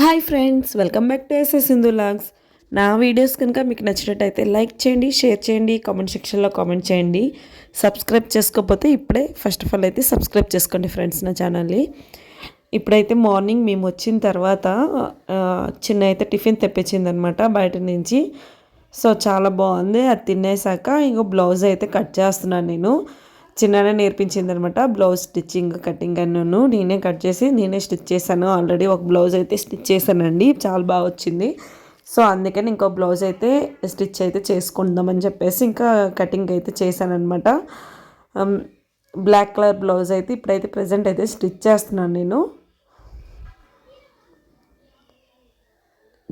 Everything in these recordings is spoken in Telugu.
Hi friends welcome back to SS Sindhu logs. నా వీడియోస్ కనుక మీకు నచ్చినట్టయితే లైక్ చేయండి షేర్ చేయండి కామెంట్ సెక్షన్లో కామెంట్ చేయండి. సబ్స్క్రైబ్ చేసుకోకపోతే ఇప్పుడే ఫస్ట్ ఆఫ్ ఆల్ అయితే సబ్స్క్రైబ్ చేసుకోండి ఫ్రెండ్స్ నా ఛానల్ని. ఇప్పుడైతే మార్నింగ్ మేము వచ్చిన తర్వాత చిన్న అయితే టిఫిన్ తెప్పించిందనమాట బయట నుంచి. సో చాలా బాగుంది అది తినేసాక ఇంకో బ్లౌజ్ అయితే కట్ చేస్తున్నాను నేను. చిన్ననే నేర్పించింది అనమాట బ్లౌజ్ స్టిచ్చింగ్ కటింగ్ అన్నను నేనే కట్ చేసి నేనే స్టిచ్ చేశాను. ఆల్రెడీ ఒక బ్లౌజ్ అయితే స్టిచ్ చేశానండి. చాలా బాగా వచ్చింది. సో అందుకని ఇంకో బ్లౌజ్ అయితే స్టిచ్ అయితే చేసుకుందామని చెప్పేసి ఇంకా కటింగ్ అయితే చేశాను అనమాట బ్లాక్ కలర్ బ్లౌజ్ అయితే ఇప్పుడైతే ప్రజెంట్ అయితే స్టిచ్ చేస్తున్నాను నేను.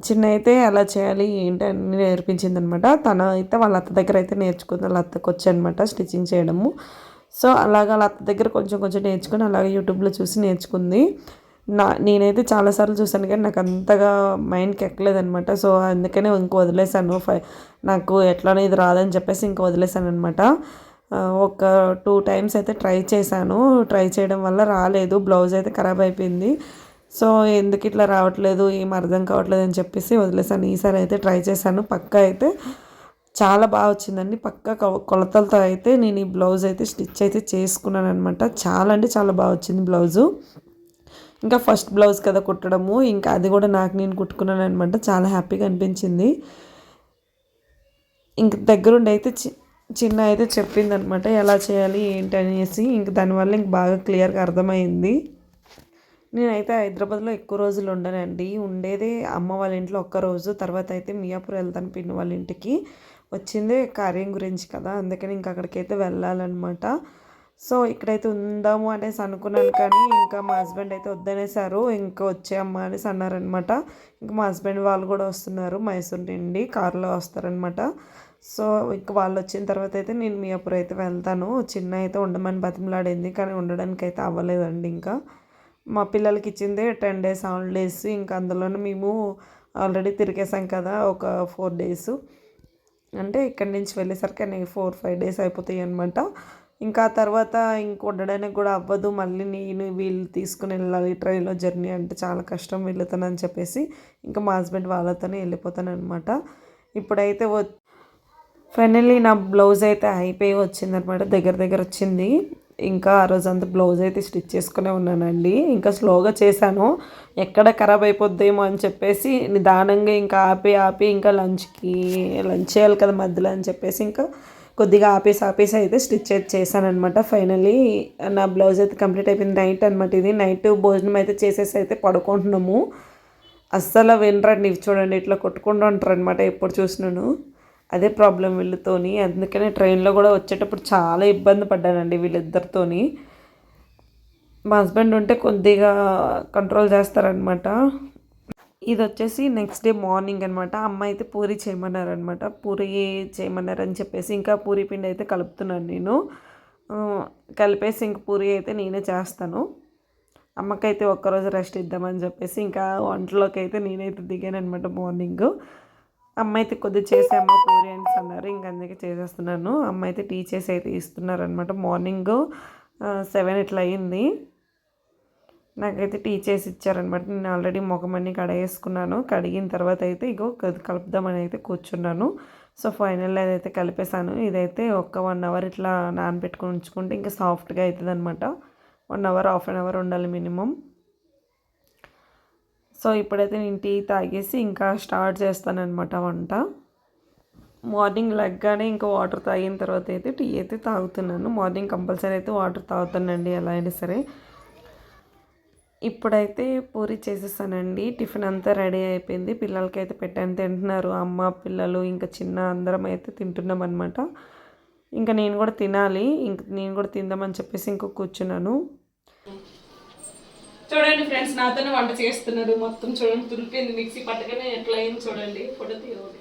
చిన్న అయితే ఎలా చేయాలి ఏంటి అని నేర్పించింది అనమాట తన అయితే వాళ్ళ అత్త దగ్గర అయితే నేర్చుకుంది. వాళ్ళ అత్తకు వచ్చి అనమాట స్టిచ్చింగ్ చేయడము. సో అలాగ వాళ్ళ అత్త దగ్గర కొంచెం కొంచెం నేర్చుకుని అలాగే యూట్యూబ్లో చూసి నేర్చుకుంది. నా నేనైతే చాలాసార్లు చూసాను కానీ నాకు అంతగా మైండ్కి ఎక్కలేదనమాట సో అందుకనే ఇంక వదిలేసాను ఫై నాకు ఎట్లానో ఇది రాదని చెప్పేసి ఇంక వదిలేసాను అనమాట ఒక టూ టైమ్స్ అయితే ట్రై చేశాను. ట్రై చేయడం వల్ల రాలేదు. బ్లౌజ్ అయితే ఖరాబ్ అయిపోయింది. సో ఎందుకు ఇట్లా రావట్లేదు? ఏం అర్థం కావట్లేదు అని చెప్పేసి వదిలేసాను ఈసారి అయితే ట్రై చేశాను. పక్క అయితే చాలా బాగా వచ్చిందండి. పక్క కొ- కొలతలతో అయితే నేను ఈ బ్లౌజ్ అయితే స్టిచ్ అయితే చేసుకున్నాను అనమాట చాలా అంటే చాలా బాగా వచ్చింది బ్లౌజు. ఇంకా ఫస్ట్ బ్లౌజ్ కదా కుట్టడము ఇంకా అది కూడా నాకు నేను కుట్టుకున్నాను అనమాట చాలా హ్యాపీగా అనిపించింది. ఇంక దగ్గరుండి అయితే చి- చిన్న అయితే చెప్పింది అనమాట ఎలా చేయాలి ఏంటి అనేసి. ఇంక దానివల్ల ఇంక బాగా క్లియర్గా అర్థమైంది నేనైతే హైదరాబాద్లో ఎక్కువ రోజులు ఉండనండి. ఉండేదే అమ్మ వాళ్ళ ఇంట్లో ఒక్క రోజు తర్వాత అయితే మియాపూర్ వెళ్తాను పిన్ని వాళ్ళ ఇంటికి. వచ్చింది కార్యం గురించి కదా అందుకని ఇంక అక్కడికైతే వెళ్ళాలన్నమాట. సో ఇక్కడైతే ఉందాము అనేసి అనుకున్నాను కానీ ఇంకా మా హస్బెండ్ అయితే వద్దనేసారు. ఇంకా వచ్చే అమ్మ అనేసి అన్నారనమాట ఇంకా మా హస్బెండ్ వాళ్ళు కూడా వస్తున్నారు మైసూర్ నుండి కారులో వస్తారనమాట సో ఇంక వాళ్ళు వచ్చిన తర్వాత అయితే నేను మియాపూర్ అయితే వెళ్తాను. చిన్న అయితే ఉండమని బతిమలాడింది కానీ ఉండడానికి అయితే అవ్వలేదండి ఇంకా. మా పిల్లలకి ఇచ్చిందే టెన్ డేస్ హాలిడేస్ ఇంకా అందులోనే మేము ఆల్రెడీ తిరిగేసాం కదా ఒక ఫోర్ డేస్. అంటే ఇక్కడి నుంచి వెళ్ళేసరికి ఫోర్ ఫైవ్ డేస్ అయిపోతాయి అనమాట ఇంకా తర్వాత ఇంక ఉండడానికి కూడా అవ్వదు. మళ్ళీ నేను వీళ్ళు తీసుకుని వెళ్ళాలి ట్రైన్లో జర్నీ అంటే చాలా కష్టం వెళ్తానని చెప్పేసి ఇంకా మా హస్బెండ్ వాళ్ళతోనే వెళ్ళిపోతానమాట ఇప్పుడైతే వ ఫైనల్లీ నా బ్లౌజ్ అయితే అయిపోయి వచ్చిందనమాట దగ్గర దగ్గర వచ్చింది. ఇంకా ఆ రోజు అంతా బ్లౌజ్ అయితే స్టిచ్ చేసుకునే ఉన్నానండి. ఇంకా స్లోగా చేశాను. ఎక్కడ ఖరాబ్ అయిపోద్దేమో అని చెప్పేసి నిదానంగా ఇంకా ఆపి ఆపి ఇంకా లంచ్కి లంచ్ చేయాలి కదా మధ్యలో అని చెప్పేసి ఇంకా కొద్దిగా ఆపేసి ఆపేసి అయితే స్టిచ్ అయితే చేశాను అనమాట నా బ్లౌజ్ అయితే కంప్లీట్ అయిపోయింది. నైట్ అనమాట ఇది. నైట్ భోజనం అయితే చేసేసి అయితే పడుకుంటున్నాము. అస్సలు వినరండి. చూడండి ఇట్లా కొట్టుకుంటూ ఉంటారు అనమాట ఎప్పుడు చూసినాను. అదే ప్రాబ్లం వీళ్ళతోని. అందుకనే ట్రైన్లో కూడా వచ్చేటప్పుడు చాలా ఇబ్బంది పడ్డానండి వీళ్ళిద్దరితోని. మా హస్బెండ్ ఉంటే కొద్దిగా కంట్రోల్ చేస్తారనమాట ఇది వచ్చేసి నెక్స్ట్ డే మార్నింగ్ అనమాట అమ్మ అయితే పూరి చేయమన్నారనమాట పూరి చేయమన్నారని చెప్పేసి ఇంకా పూరి పిండి అయితే కలుపుతున్నాను నేను. కలిపేసి ఇంక పూరి అయితే నేనే చేస్తాను. అమ్మకైతే ఒక్కరోజు రెస్ట్ ఇద్దామని చెప్పేసి ఇంకా వంటలోకి అయితే నేనైతే దిగాను అనమాట మార్నింగ్ అమ్మ అయితే కొద్దిగా చేసే అమ్మ అన్నారు. ఇంక అందుకే చేసేస్తున్నాను. అమ్మ అయితే టీ చేసి అయితే ఇస్తున్నారనమాట మార్నింగ్ సెవెన్ ఇట్లా అయ్యింది నాకైతే టీ చేసి ఇచ్చారనమాట నేను ఆల్రెడీ మొఖం అన్నీ కడగేసుకున్నాను. కడిగిన తర్వాత అయితే ఇగో కలుపుదామని అయితే కూర్చున్నాను. సో ఫైనల్ అదైతే కలిపేశాను. ఇదైతే ఒక వన్ అవర్ ఇట్లా నానబెట్టుకొని ఉంచుకుంటే ఇంకా సాఫ్ట్గా అవుతుంది అనమాట one hour half an hour ఉండాలి మినిమం. సో ఇప్పుడైతే నేను టీ తాగేసి ఇంకా స్టార్ట్ చేస్తానన్నమాట వంట. మార్నింగ్ లెగ్గానే ఇంకా వాటర్ తాగిన తర్వాత అయితే టీ అయితే తాగుతున్నాను. మార్నింగ్ కంపల్సరీ అయితే వాటర్ తాగుతానండి ఎలా అయినా సరే. ఇప్పుడైతే పూరి చేసేసానండి. టిఫిన్ అంతా రెడీ అయిపోయింది. పిల్లలకి అయితే పెట్టాను తింటున్నారు. అమ్మ పిల్లలు ఇంకా చిన్న అందరం అయితే తింటున్నాం అనమాట ఇంకా నేను కూడా తినాలి. ఇంక నేను కూడా తిందామని చెప్పేసి ఇంకో కూర్చున్నాను. చూడండి ఫ్రెండ్స్ నాతోనే వంట చేస్తున్నారు. మొత్తం చూడండి తులిపింది మిక్సీ పట్టగానే ఎట్లా అయింది చూడండి. ఫోటో తీయండి.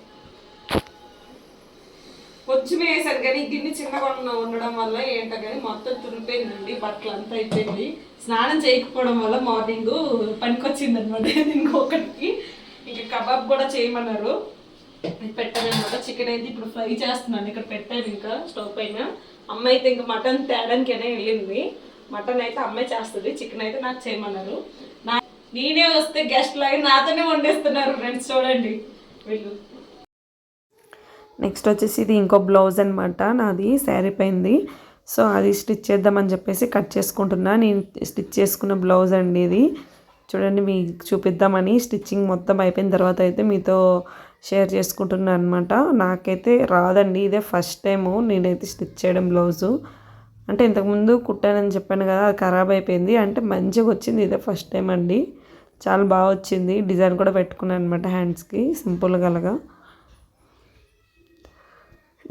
కొంచెం వేసారు కానీ గిన్నె చిన్నగా ఉన్న- ఉండడం వల్ల ఏంటో కానీ మొత్తం తులిపోయిందండి బట్టలు అంతా అయిపోయింది. స్నానం చేయకపోవడం వల్ల మార్నింగ్ పనికొచ్చింది అనమాట ఇంకొకటికి. ఇంకా కబాబ్ కూడా చేయమన్నారు. పెట్టాను అనమాట చికెన్ అయితే ఇప్పుడు ఫ్రై చేస్తున్నాను. ఇక్కడ పెట్టాను ఇంకా స్టవ్ పైన. అమ్మ అయితే ఇంకా మటన్ తేడానికైనా వెళ్ళింది. మటన్ అయితే అమ్మాయి చేస్తుంది చికెన్ అయితే నాకు చేయమన్నారు. నా నేనే వస్తే గెస్ట్ లాగా నాతోనే వండేస్తున్నారు ఫ్రెండ్స్ చూడండి వీళ్ళు. నెక్స్ట్ వచ్చేసి ఇది ఇంకో బ్లౌజ్ అనమాట నాది శారీ పైంది. సో అది స్టిచ్ చేద్దామని చెప్పేసి కట్ చేసుకుంటున్నా. నేను స్టిచ్ చేసుకున్న బ్లౌజ్ అండి ఇది. చూడండి మీకు చూపిద్దామని స్టిచ్చింగ్ మొత్తం అయిపోయిన తర్వాత అయితే మీతో షేర్ చేసుకుంటున్నాను అనమాట నాకైతే రాదండి ఇదే ఫస్ట్ టైము నేనైతే స్టిచ్ చేయడం బ్లౌజు అంటే ఇంతకుముందు కుట్టానని చెప్పాను కదా అది ఖరాబ్ అయిపోయింది. అంటే మంచిగా వచ్చింది ఇదే ఫస్ట్ టైం అండి. చాలా బాగా వచ్చింది. డిజైన్ కూడా పెట్టుకున్నాను అనమాట హ్యాండ్స్కి సింపుల్గా అలాగా.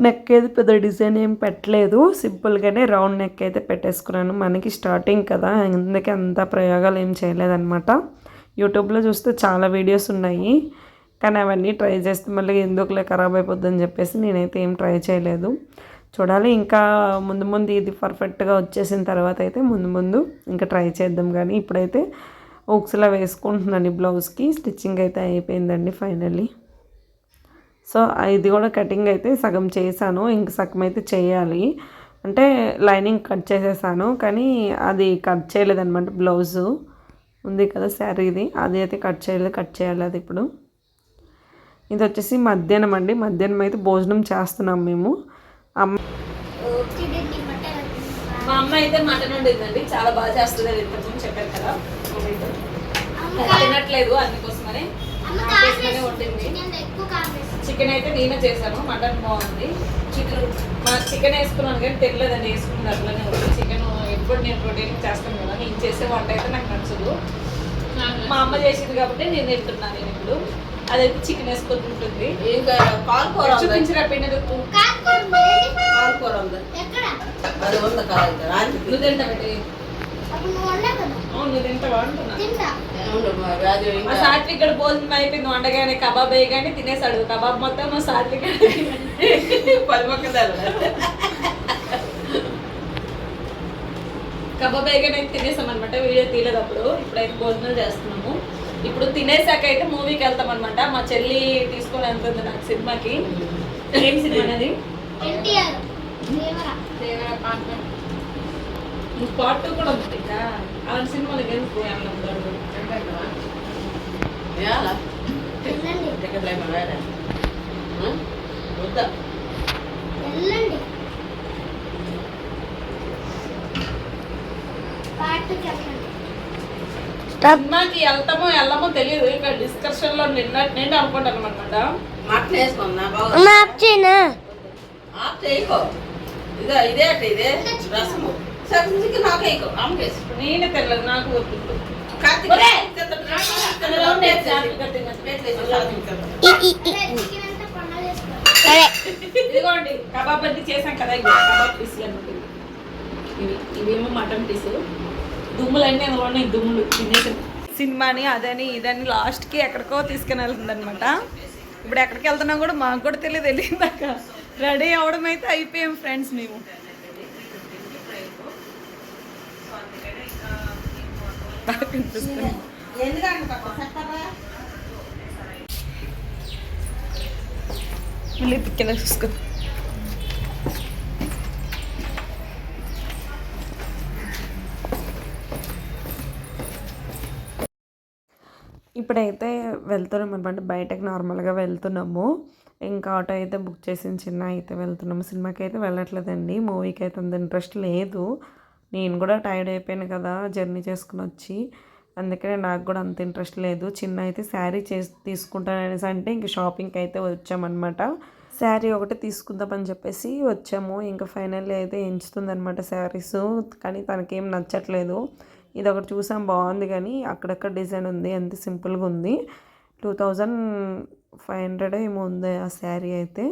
నెక్ అయితే పెద్ద డిజైన్ ఏం పెట్టలేదు. సింపుల్గానే రౌండ్ నెక్ అయితే పెట్టేసుకున్నాను. మనకి స్టార్టింగ్ కదా అందుకే అంత ప్రయోగాలు ఏం చేయలేదన్నమాట. యూట్యూబ్లో చూస్తే చాలా వీడియోస్ ఉన్నాయి. కానీ అవన్నీ ట్రై చేస్తే మళ్ళీ ఎందుకులే ఖరాబ్ అయిపోద్దని చెప్పేసి నేనైతే ఏం ట్రై చేయలేదు. చూడాలి. ఇంకా ముందు ముందు ఇది పర్ఫెక్ట్గా వచ్చేసిన తర్వాత అయితే ముందు ముందు ఇంకా ట్రై చేద్దాం కానీ ఇప్పుడైతే ఉక్స్లా వేసుకుంటున్నాను ఈ బ్లౌజ్కి. స్టిచ్చింగ్ అయితే అయిపోయిందండి ఫైనల్లీ. సో ఇది కూడా కటింగ్ అయితే సగం చేశాను. ఇంక సగం అయితే చేయాలి. అంటే లైనింగ్ కట్ చేసేసాను. కానీ అది కట్ చేయలేదన్నమాట బ్లౌజు. ఉంది కదా శారీది అది అయితే కట్ చేయలేదు కట్ చేయాలి అది ఇప్పుడు. ఇది వచ్చేసి మధ్యాహ్నం అండి. మధ్యాహ్నం అయితే భోజనం చేస్తున్నాం మేము. అమ్మ. మా అమ్మ అయితే మటన్ వండిందండి. చాలా బాగా చేస్తుంది. అది ఇంతకుముందు చెప్పారు కదా. తినట్లేదు అందుకోసమని. వండింది. చికెన్ అయితే నేనే చేశాను. మటన్ బాగుంది. చికెన్ మా చికెన్ వేసుకున్నాను కానీ తెలియదండి వేసుకున్నది అట్లనే ఉంది. చికెన్ ఎప్పుడు నేను ప్రోటీన్ చేస్తాను కదా. నేను చేసే వంట అయితే నాకు నచ్చదు. మా అమ్మ చేసింది కాబట్టి నేను తింటున్నాను నేను ఇప్పుడు. అదైతే చికెన్ వేసుకొని ఉంటుంది చూపించిన పిండి పాలకూర ఉంది అది ఉంది కాదు. నువ్వు సాత్విక్ ఇక్కడ భోజనం అయిపోయింది. వండగానే కబాబ్ వేయగానే తినేసాడు కబాబ్ మొత్తం మా సాత్విక్ పది మొక్కదాలు కబాబ్ వేయగానే అయితే తినేసాం అనమాట వీడియో తీయలేదు అప్పుడు. ఇప్పుడైతే భోజనాలు చేస్తున్నాము. ఇప్పుడు తినేసాక అయితే మూవీకి వెళ్తాం అనమాట మా చెల్లి తీసుకొని వెళ్తుంది నాకు సినిమాకి. ఏం సినిమా అనేది? దేవరా. పార్ట్ పార్ట్ టూ కూడా ఉంది అలాంటి సినిమాలు ఎందుకు అన్నప్పుడు సినిమాకి వెళ్తామో వెళ్ళమో తెలియదు. ఇక డిస్కషన్లో నిన్న నేను అనుకుంటాను అనమాట ఆఫ్ చేయకో ఇదే ఇదే అంటే ఇదే రసము. నేనే తెలియదు నాకు వద్దు. కార్తీక్ ఇదిగోండి కబాబ్ అన్ని చేసాం కదా కబాబ్ పీసులు ఇవి. ఇవేమో మటన్ పీసు దుమ్ములు అన్నీ అందులో ఉన్నాయి దుమ్ములు తినేసాం. సినిమాని అదని ఇదని లాస్ట్కి ఎక్కడికో తీసుకుని వెళ్తుంది అనమాట ఇప్పుడు ఎక్కడికి వెళ్తున్నాం కూడా మాకు కూడా తెలియదు వెళ్ళిందాక. రెడీ అవడం అయితే అయిపోయాం ఫ్రెండ్స్ మేము. మళ్ళీ చూసుకో ఇప్పుడైతే వెళ్తున్నాం అనమాట బయటకు నార్మల్గా వెళ్తున్నాము. ఇంకా ఆటో అయితే బుక్ చేసిన చిన్న అయితే వెళ్తున్నాము సినిమాకి అయితే వెళ్ళట్లేదండి. మూవీకి అయితే అంత ఇంట్రెస్ట్ లేదు. నేను కూడా టైర్డ్ అయిపోయాను కదా జర్నీ చేసుకుని వచ్చి. అందుకనే నాకు కూడా అంత ఇంట్రెస్ట్ లేదు. చిన్న అయితే శారీ చేసి తీసుకుంటాననేసి అంటే ఇంక షాపింగ్కి అయితే వచ్చామన్నమాట. శారీ ఒకటి తీసుకుందామని చెప్పేసి వచ్చాము. ఇంకా ఫైనల్లీ అయితే ఎంచుతుందనమాట శారీస్. కానీ తనకేం నచ్చట్లేదు. ఇది ఒకటి చూసాం బాగుంది కానీ అక్కడక్కడ డిజైన్ ఉంది. అంత సింపుల్గా ఉంది. టూ థౌజండ్ ఫైవ్ హండ్రెడ్ ఏమో ఉంది ఆ శారీ అయితే.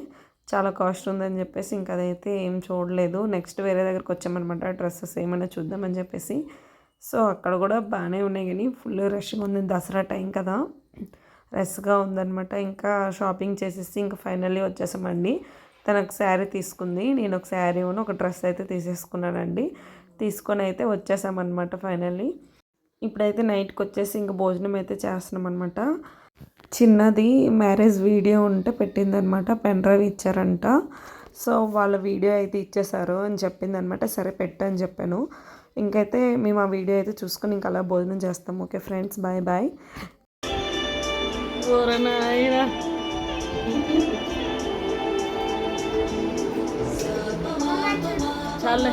చాలా కాస్ట్ ఉందని చెప్పేసి ఇంకా అదైతే ఏం చూడలేదు. నెక్స్ట్ వేరే దగ్గరికి వచ్చామన్నమాట డ్రెస్సెస్ ఏమైనా చూద్దామని చెప్పేసి. సో అక్కడ కూడా బాగానే ఉన్నాయి కానీ ఫుల్ రష్గా ఉంది దసరా టైం కదా. రష్గా ఉందనమాట ఇంకా షాపింగ్ చేసేసి ఇంకా ఫైనల్లీ వచ్చేసామండి. తనకు శారీ తీసుకుంది నేను ఒక శారీ ఒక డ్రెస్ అయితే తీసేసుకున్నానండి. తీసుకొని అయితే వచ్చేసామన్నమాట ఫైనల్లీ. ఇప్పుడైతే నైట్కి వచ్చేసి ఇంకా భోజనం అయితే చేస్తున్నాం అనమాట చిన్నది మ్యారేజ్ వీడియో ఉంటే పెట్టిందనమాట పెన్ డ్రైవ్ ఇచ్చారంట. సో వాళ్ళ వీడియో అయితే ఇచ్చేశారు అని చెప్పిందనమాట సరే పెట్టని అని చెప్పాను. ఇంకైతే మేము ఆ వీడియో అయితే చూసుకొని ఇంకా అలా భోజనం చేస్తాం. Okay friends bye bye. చాలే.